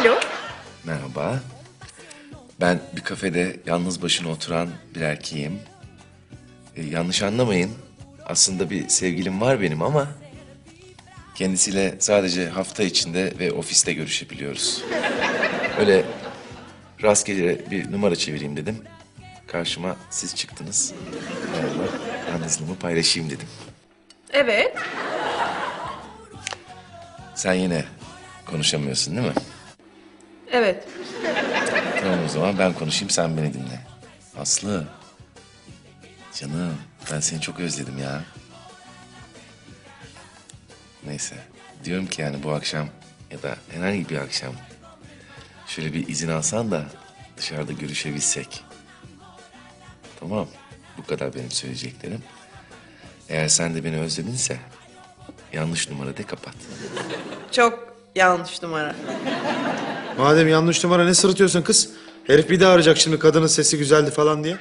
Alo. Merhaba. Ben bir kafede yalnız başına oturan bir erkeğim. Ee, yanlış anlamayın. Aslında bir sevgilim var benim ama... ...kendisiyle sadece hafta içinde ve ofiste görüşebiliyoruz. Öyle rastgele bir numara çevireyim dedim. Karşıma siz çıktınız. Merhaba. Yalnızlığımı paylaşayım dedim. Evet. Sen yine konuşamıyorsun değil mi? Evet. Tamam o zaman ben konuşayım sen beni dinle. Aslı. Canım ben seni çok özledim ya. Neyse diyorum ki yani bu akşam ya da herhangi bir akşam şöyle bir izin alsan da dışarıda görüşebilsek. Tamam bu kadar benim söyleyeceklerim. Eğer sen de beni özledinse yanlış numara de kapat. Çok yanlış numara. Madem yanlış numara ne sırıtıyorsun kız? Herif bir daha arayacak şimdi kadının sesi güzeldi falan diye.